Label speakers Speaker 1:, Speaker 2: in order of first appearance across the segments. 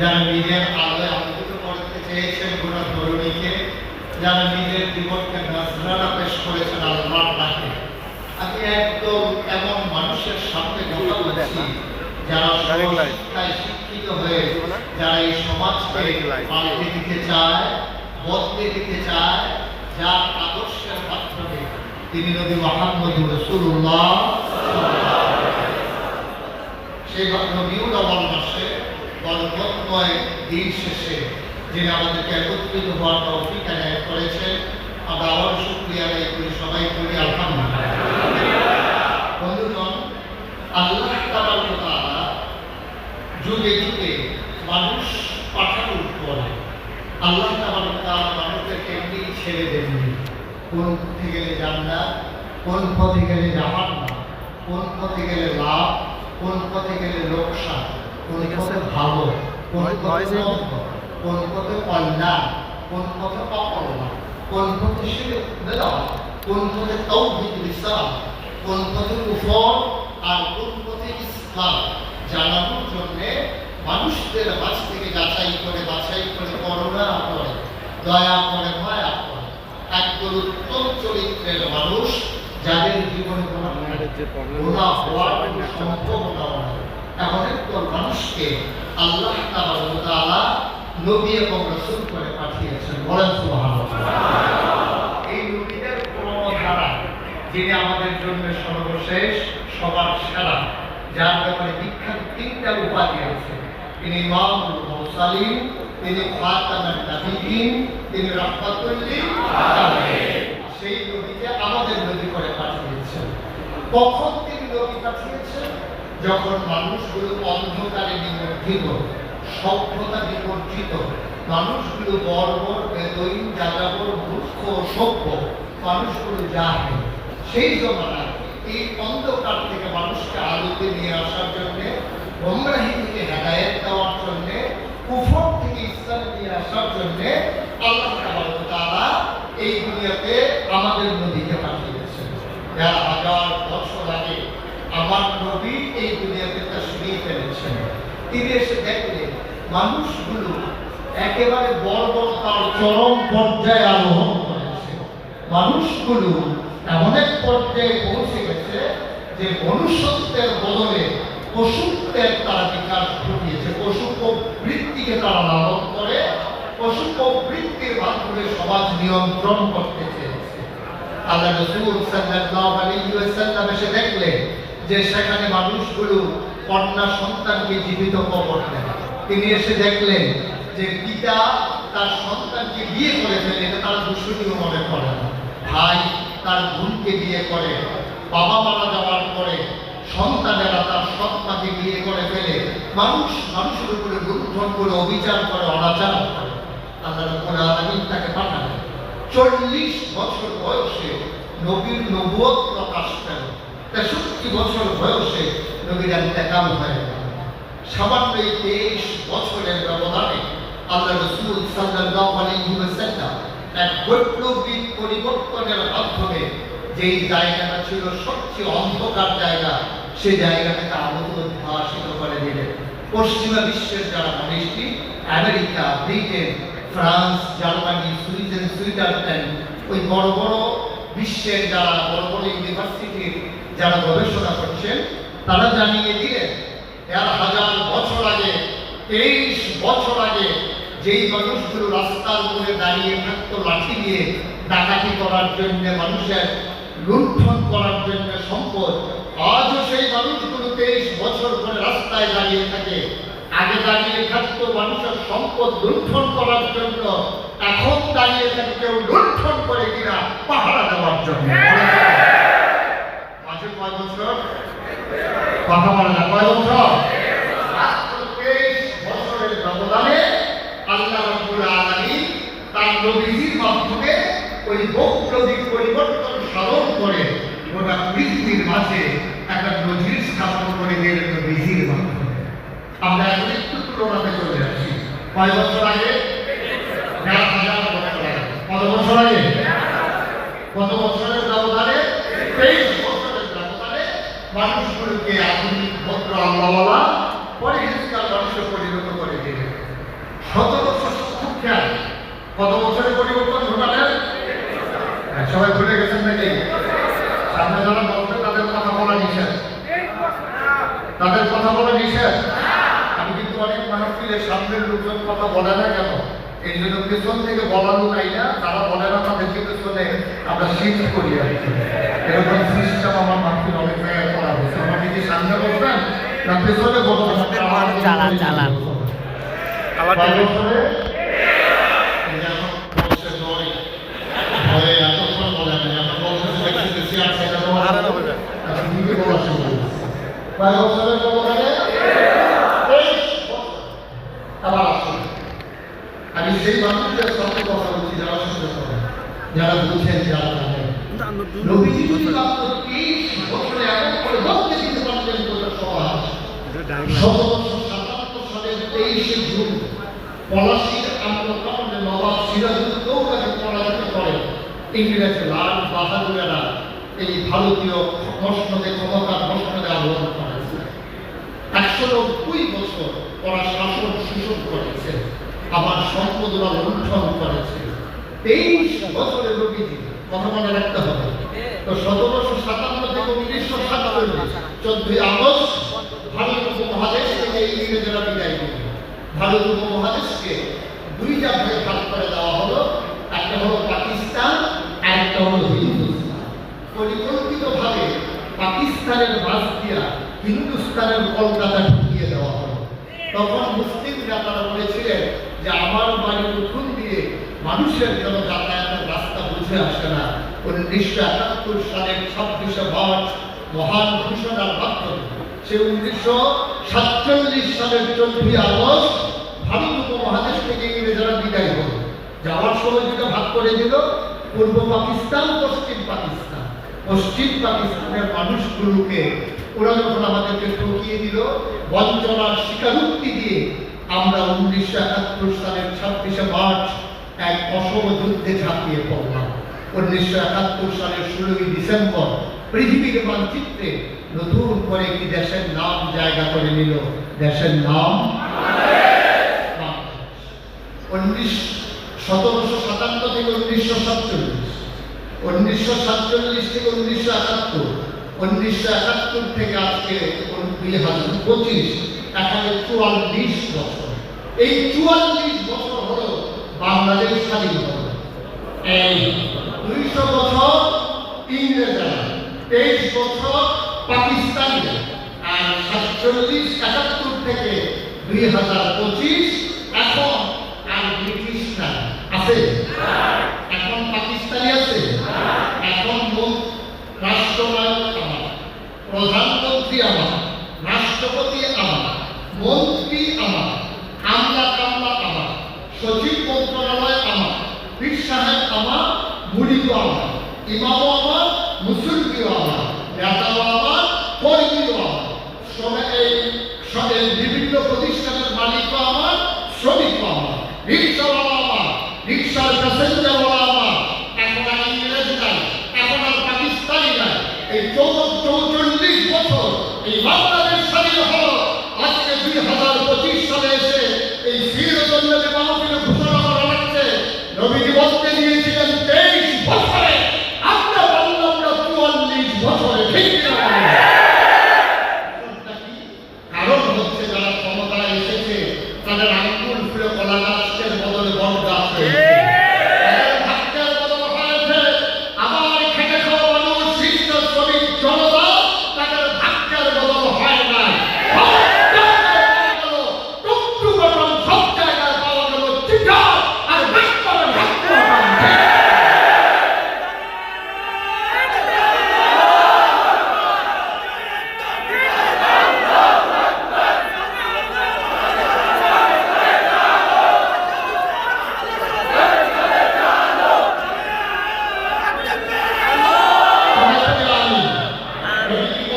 Speaker 1: যারা নিজের করতে চেয়েছেন গোটা যারা নিজের মানুষের শিক্ষিত হয়ে, যারা এই সমাজকে দিতে চায়, বদলে দিতে চায়, যার আদর্শের মাধ্যমে তিনি নবী মোহাম্মদ রসুল্লাহ সেই মাসে বরকতময় দিন শেষে যিনি আমাদেরকে একত্রিত হওয়ার তৌফিক এনায়ত করেছেন। আমরা আবার শুক্রিয়া আদায় করি সবাই করি আলহামদুলিল্লাহ। বন্ধুগণ, আল্লাহ তাআলা যুগে যুগে মানুষ পাঠানোর পরে আল্লাহ তাআলা মানুষদেরকে এমনি ছেড়ে দেননি কোন পথে গেলে জান্নাত, কোন পথে গেলে জাহান্নাম, কোন পথে গেলে লাভ, কোন পথে গেলে লোকসান, কোন পথে ভালো কোন পথে কোন পথে কল্যাণ কোন পথে অকল্যাণ কোন পথে শিরক কোন পথে তৌহিদ ইসলাম কোন পথে কুফর আর কোন পথে ইসলাম জানানোর জন্য মানুষদের মাঝ থেকে যাচাই করে বাছাই করে করুণা করে দয়া করে মায়া করে। একদল উত্তম চরিত্রের মানুষ যাদের জীবনে কোনো
Speaker 2: আমাদের যে
Speaker 1: এমন একদল মানুষকে আল্লাহ তাআলা নবী এবং রাসূল করে পাঠিয়েছেন। বলেন এই নবীদের ক্রমধারা যিনি আমাদের জন্য সর্বশেষ সবার সেরা, যার ব্যাপারে বিখ্যাত তিনটা উপাধি আছে তিনি ইমামুল মুরসালিন, তিনি খাতামুন নবিয়িন তিনি রাহমাতুল লিল আলামিন। সেই নবীকে আমাদের নবী করে পাঠিয়েছেন। কখন তিনি নবী পাঠিয়েছেন? যখন মানুষগুলো অন্ধকারে নিমজ্জিত সভ্যতা বিবর্জিত মানুষগুলো বর্বর, বেদইন, যাযাবর, মূর্খ সভ্য মানুষগুলো জাহে সেই জমানায় এই অন্ধকার থেকে মানুষকে আলোতে নিয়ে আসার জন্য গোমরাহি থেকে হেদায়েত দেওয়ার জন্য, কুফর থেকে ইসলামে নিয়ে আসার জন্যে আল্লাহ তাআলা এই দুনিয়াতে আমাদের নবীকে পাঠিয়েছেন যারা হাজার বছর আগে আমার নবী এই দুনিয়াতে তাশরীফ এনেছেন দেখলেন মানুষগুলো একেবারে বর্বরতার চরম পর্যায়ে আরোহণ করেছে। মানুষগুলো এমন এক পর্যায়ে পৌঁছে গেছে যে মনুষ্যত্বের বদলে পশুত্বের তারা বিকাশ ঘটিয়েছে। পশু প্রবৃত্তিকে তারা লালন করে পশু প্রবৃত্তির মাধ্যমে সমাজ নিয়ন্ত্রণ করতে চেয়েছে। আল্লাহ রসুল সাল্লাল্লাহু আলাইহি ওয়াসাল্লাম এসে দেখলেন যে সেখানে মানুষগুলো কন্যা সন্তানকে জীবিত কবর দেয় তিনি এসে দেখলেন যে পিতা তার সন্তানকে বিয়ে করে ফেলে, এটা তারা দূষণীয় মনে করে ভাই তার বোনকে বিয়ে করে, বাবা মারা যাওয়ার পরে সন্তানেরা তার সৎমাকে বিয়ে করে ফেলে, মানুষ মানুষের উপরে লুণ্ঠন করে, অবিচার করে, অনাচার করে। আল্লাহ রব্বুল তাকে পাঠালেন। চল্লিশ বছর বয়সে নবীর নবুয়ত প্রকাশ পেল। তেষট্টি বছর বয়সে নবীর ইন্তেকাল হয়ে সামান্য এই তেইশ বছরের ব্যবধানে আল্লাহ রসুল সাল্লাল্লাহু আলাইহি ওয়াসাল্লাম এক বৈপ্লবিক পরিবর্তনের মাধ্যমে যেই জায়গাটা ছিল সবচেয়ে অন্ধকার জায়গা, সেই জায়গাটাকে আলোক উদ্ভাসিত করে দিলেন। পশ্চিমা বিশ্বের যারা মনীষী America, Britain, France, Germany, Sweden, Switzerland, ওই বড় বড় বিশ্বের যারা বড় বড় ইউনিভার্সিটির যারা গবেষণা করছেন, তারা জানিয়ে দিলেন এক হাজার বছর আগে, তেইশ বছর আগে যেই মানুষগুলো রাস্তার উপরে দাঁড়িয়ে থাকতো লাঠি দিয়ে ডাকাতি করার জন্য মানুষের লুণ্ঠন করার জন্য সম্পদ, আজও সেই মানুষগুলো তেইশ বছর ধরে রাস্তায় দাঁড়িয়ে থাকে। দাঁড়িয়ে থাকতো মানুষের সম্পদ লুণ্ঠন করার জন্য এখন দাঁড়িয়ে থাকে কেউ লুণ্ঠন করে কিনা পাহারা দেওয়ার জন্য। বছর? কথা বলে না, কয় বছর? বছরের ব্যবধানে আল্লাহ রাব্বুল নবীজির মাধ্যমে ওই পরিবর্তন সাধন করে গোটা পৃথিবীর মাঝে একটা নজির স্থাপন করে দিলেন নবীজির মাধ্যমে। আমরা এখন তুলনাতে চলে আসি কয় বছর আগে? বছর কত বছর আগে? কত বছরের ব্যবধানে? তেইশ বছরের ব্যবধানে মানুষগুলোকে আধুনিক ভদ্র আল্লাহওয়ালা পরিষ্কার মানুষে পরিণত করে দিলেন সতেরোশো খুব খেয়াল কত বছরে পরিবর্তন ঘটালেন হ্যাঁ, সবাই ভুলে গেছেন নাকি? সামনে যারা বলবে তাদের কথা বলা নিষেধ। তাদের কথা বলা নিষেধ। মাহফিলের সামনের লোকজন কথা বলে না কেন? এই জন্য পেছন থেকে বলানো নাই না তারা বলে না তাদেরকে পেছনে আমরা শিফট করি আর কি। এরকম সিস্টেম আমার মাহফিল অনেক জায়গায় করা হয়েছে। আমার কি সামনে বলবেন না পেছনে
Speaker 2: চালান, চালান।
Speaker 1: কয়
Speaker 3: টিভি
Speaker 1: বছরে? এই যে এখন বলছে দড়ি। ভয়ে এতক্ষণ বলে নাই, এখন বলতেছে দেখতেছি চেয়ার ছেড়ে দেওয়া
Speaker 3: আরে না
Speaker 1: হবে।
Speaker 3: বলবে।
Speaker 1: এখন দিকে বলা শুরু করেছে। কয় বছরের ব্যবধানে? তেইশ বছর। আবার আসুন। আমি সেই মানুষদের সঙ্গে কথা বলছি, যারা শুনতে পারেন যারা বুঝেন, যারা জানেন। নবীজি যদি মাত্র তেইশ বছরে এমন করে বলতে দিতে পারতেন বলে সমাজ ইংরেজ লাল বাহাদুরেরা এই ভারতীয় মসনদে ক্ষমতার মসনদে আহ্বান করেছে একশো নব্বই বছর ওরা শাসন শোষণ করেছে আবার সম্পদরা লুণ্ঠন করেছে তেইশ বছরের রোগীজি কথা মনে রাখতে হবে। তো সতেরোশো সাতান্ন থেকে উনিশশো সাতচল্লিশ চোদ্দই আগস্ট ভারত উপমহাদেশ থেকে ইংরেজরা বিদায় নিল, ভারত উপমহাদেশকে দুইটা ভাগে ভাগ করে দেওয়া হলো। একটা হলো পাকিস্তান, আর একটা হলো হিন্দুস্তান। পরিকল্পিতভাবে পাকিস্তানের দিয়া হিন্দুস্তানের কলকাতা ঢুকিয়ে দেওয়া হলো। তখন মুসলিমরা তারা বলেছিলেন যে আমার বাড়ির উঠুন দিয়ে মানুষের জন্য যাতায়াতের রাস্তা বুঝে আসে না। উনিশশো একাত্তর সালের ছাব্বিশে মার্চ মহান ঘোষণার মাধ্যমে সে উনিশশো সাতচল্লিশ সালের চোদ্দই আগস্ট ভারত উপমহাদেশ থেকে ইংরেজরা বিদায় হল। যাওয়ার সময় যেটা ভাগ করে দিল, পূর্ব পাকিস্তান, পশ্চিম পাকিস্তান। পশ্চিম পাকিস্তানের মানুষগুলোকে ওরা যখন আমাদেরকে ঠকিয়ে দিল, বঞ্চনার স্বীকারোক্তি দিয়ে আমরা উনিশশো একাত্তর সালের ছাব্বিশে মার্চ এক অসম যুদ্ধে ঝাঁপিয়ে পড়লাম। উনিশশো একাত্তর সালের ষোলোই ডিসেম্বর পৃথিবীর মানচিত্রে নতুন করে একটি দেশের নাম জায়গা করে নিল। দেশের নাম সতেরোশো সাতান্ন থেকে উনিশশো সাতচল্লিশ উনিশশো সাতচল্লিশ থেকে উনিশশো একাত্তর উনিশশো একাত্তর থেকে আজকে দুই হাজার পঁচিশ এখানে চুয়াল্লিশ বছর। এই চুয়াল্লিশ বছর হলো বাংলাদেশ স্বাধীন হলো। এই দুইশো বছর ইংরেজরা তেইশ বছর পাকিস্তানিরা আর সাতচল্লিশ, একাত্তর থেকে দুই হাজার পঁচিশ এখন আর ব্রিটিশরা আছে এখন পাকিস্তানি আছে এখন মূল রাষ্ট্রনায়ক আমার প্রধানমন্ত্রী আমার রাষ্ট্রপতি আমার মন্ত্রী আমার আমলা কামলা আমার সচিব মন্ত্রণালয় আমার পীর সাহেব আমার মুড়িও আমার ইমামও আমার মুসলিমও আমার নেতাও আমার কর্মীও আমার শ্রমে এই স- এই বিভিন্ন প্রতিষ্ঠানের মালিকও আমার শ্রমিকও আমার রিক্সাওয়ালা আমার প্যাসেঞ্জারওয়ালা আমার এখন আর ইংরেজ নাই, এখন আর পাকিস্তানি নাই। এই চৌচল্লিশ বছর এই বাংলাদেশ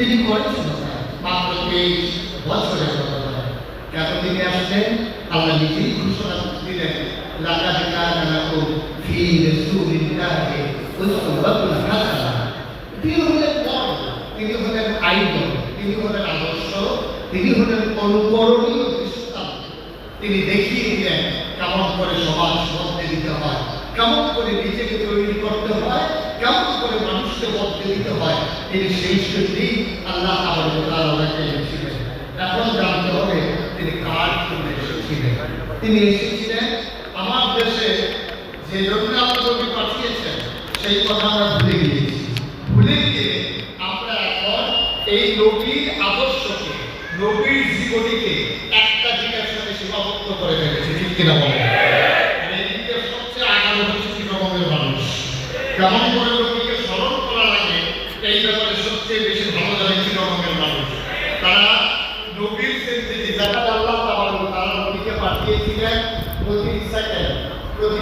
Speaker 1: তিনি করেছেন? মাত্র তেইশ বছরের তিনি আসলেন আল্লাহ নিজেই ঘোষণা দিলেন তিনি তিনি দেখিয়ে দিলেন কেমন করে সমাজ দিতে হয়, কেমন করে নিজেকে তৈরি করতে হয়, কেমন করে মানুষকে বদলে দিতে হয়, তিনি সেই সত্যিই আল্লাহ আবার তালাকে এনেছিলেন এখন জানতে হবে তিনি কার জন্য এসেছিলেন। তিনি এসেছিলেন আমার দেশে, যে জন্য নবী পাঠিয়েছেন, সেই কথা আমরা ভুলে গিয়েছি। ভুলে গিয়ে আমরা এখন এই নবীর আদর্শকে, নবীর জীবনীকে একটা দিকের সাথে সীমাবদ্ধ করে ফেলেছে ঠিক কিনা বলে এই দিকে সবচেয়ে আগানো হচ্ছে চিরবঙ্গের মানুষ। কেমন করে